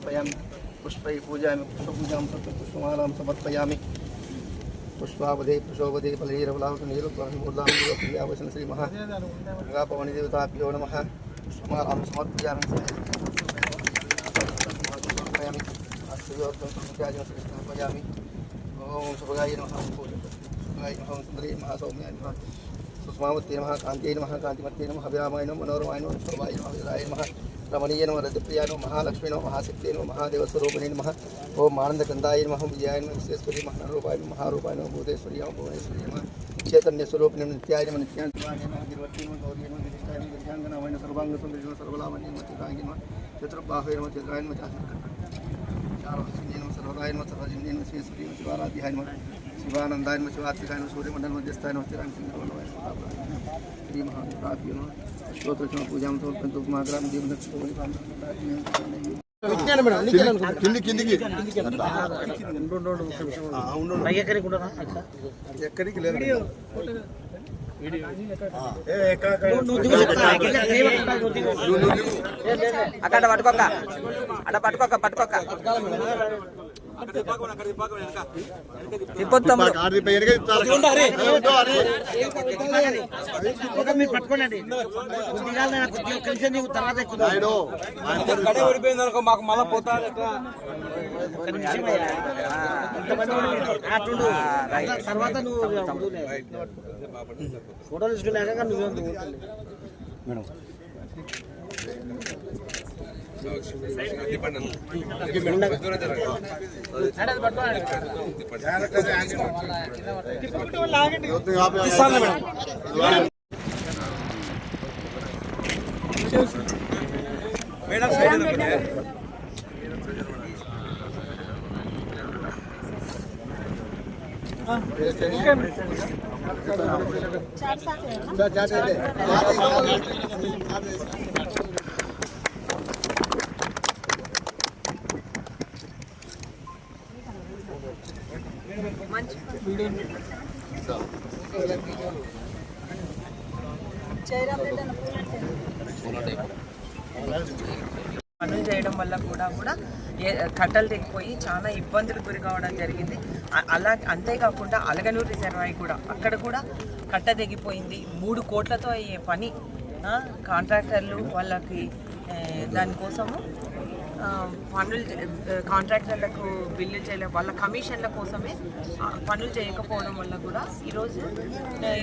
समर्पयामि पूजा पुष्पूजा पुष्पपूजां तत्र पुष्पमालां समर्पयामि। पुष्पावधे पुषोवधे फलैरवलावतनीरत्वाभिमूर्लाम्बुलप्रियावचन श्रीमः गङ्गापवनिदेवताभ्यो नमः। पुष्पमालां समर्पयामि। समर्पयामि। अस्तुयोत्तमसमुख्याजन समर्पयामि ॐ सुभगाय नम। सुभगाय नमः। सौम्याय नमः। सुषमावत्ये नमः। कान्त्यै नमः। कान्तिमत्ये नमः। व्यामाय नमः। मनोरमाय नमः। शोभाय नम। विदाय नमः। रमणीय नम रजप्रिया नम महालक्ष्मी नम महाशक्ति नम महादेव नम ओम आनंद कंदाय नम विजय नम विश्वेश्वरी महान रूपाय नम, महारूपाय नम भूतेश्वरी, नम भुवनेश्वरी, नम चैतन्य स्वरूप नम नित्याय नम नित्याय नम गौरी नम गिरिष्ठाय नम सर्वांग सुंदर नम सर्वलावण्य नम चित्रांगी नम चतुर्बाहु नम चित्राय नम चाचार नम सर्वदा సర్వజన్య నమ శ్రీ నమ శివారాధ్యాయ నమ శివానందాయ నమ శివాత్మికాయ నమ సూర్యమండల మధ్యస్థాయ సింగ శ్రీ మహాప్రాప్య నమ స్తోత్ర పూజాం సమర్పంతు మాగ్రామ దీవన కింది కిందికి. ఎక్కడికి లేదు. అక్కడ పట్టుకోక అక్కడ పట్టుకోక పట్టుకోక తిప్పొద్దు తమ్ముడు. ఆడి పై ఎనక ఇస్తారు. ఉండు, అరే. నాయుడు, ఆయన పేరు మాకు మళ్ళా పోతాది తర్వాత నువ్వు ఫోటోలు తీసుకున్నాక పనులు చేయడం వల్ల కూడా కూడా ఏ- కట్టలు తెగిపోయి చాలా ఇబ్బందులు గురి కావడం జరిగింది. అలా అంతేకాకుండా అలగనూరు రిజర్వాయర్ కూడా అక్కడ కూడా కట్ట తెగిపోయింది. మూడు కోట్లతో అయ్యే పని ఆ, కాంట్రాక్టర్లు వాళ్ళకి దానికోసము పనులు కాంట్రాక్టర్లకు బిల్లు చేయలే వాళ్ళ కమిషన్ల కోసమే పనులు చేయకపోవడం వల్ల కూడా ఈరోజు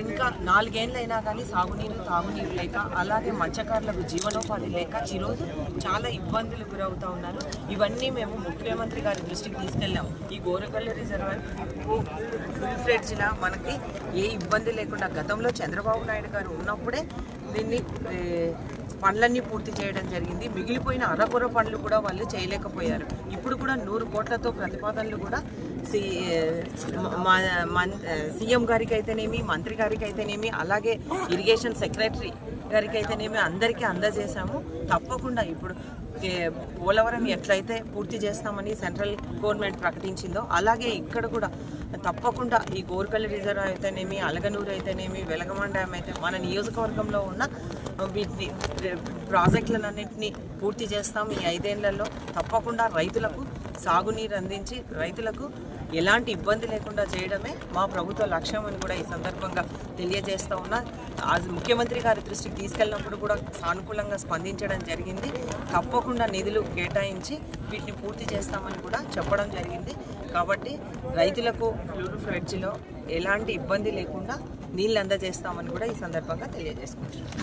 ఇంకా నాలుగేళ్ళైనా కానీ సాగునీరు తాగునీరు లేక అలాగే మత్స్యకారులకు జీవనోపాధి లేక ఈరోజు చాలా ఇబ్బందులు గురవుతూ ఉన్నారు. ఇవన్నీ మేము ముఖ్యమంత్రి గారి దృష్టికి తీసుకెళ్ళాము. ఈ గోరగల్లు రిజర్వాయర్ ఫుల్ ఫ్లెడ్జ్లా మనకి ఏ ఇబ్బంది లేకుండా గతంలో చంద్రబాబు నాయుడు గారు ఉన్నప్పుడే దీన్ని పనులన్నీ పూర్తి చేయడం జరిగింది. మిగిలిపోయిన అరకొర పనులు కూడా వాళ్ళు చేయలేకపోయారు. ఇప్పుడు కూడా నూరు కోట్లతో ప్రతిపాదనలు కూడా సి సీఎం గారికి అయితేనేమి మంత్రి గారికి అయితేనేమి అలాగే ఇరిగేషన్ సెక్రటరీ గారికి అయితేనేమి అందరికీ అందజేశాము. తప్పకుండా ఇప్పుడు పోలవరం ఎట్లయితే పూర్తి చేస్తామని సెంట్రల్ గవర్నమెంట్ ప్రకటించిందో అలాగే ఇక్కడ కూడా తప్పకుండా ఈ గోర్కల్లి రిజర్వ్ అయితేనేమి అలగనూరు అయితేనేమి వెలగమండ అయితే మన నియోజకవర్గంలో ఉన్న వీటిని ప్రాజెక్టులన్నింటినీ పూర్తి చేస్తాం ఈ ఐదేళ్ళలో. తప్పకుండా రైతులకు సాగునీరు అందించి రైతులకు ఎలాంటి ఇబ్బంది లేకుండా చేయడమే మా ప్రభుత్వ లక్ష్యం అని కూడా ఈ సందర్భంగా తెలియజేస్తూ ఉన్నా. ముఖ్యమంత్రి గారి దృష్టికి తీసుకెళ్ళినప్పుడు కూడా సానుకూలంగా స్పందించడం జరిగింది. తప్పకుండా నిధులు కేటాయించి వీటిని పూర్తి చేస్తామని కూడా చెప్పడం జరిగింది. కాబట్టి రైతులకు ఫ్లూరు ఫ్లెడ్జ్లో ఎలాంటి ఇబ్బంది లేకుండా నీళ్ళు అందజేస్తామని కూడా ఈ సందర్భంగా తెలియజేసుకుంటున్నాం.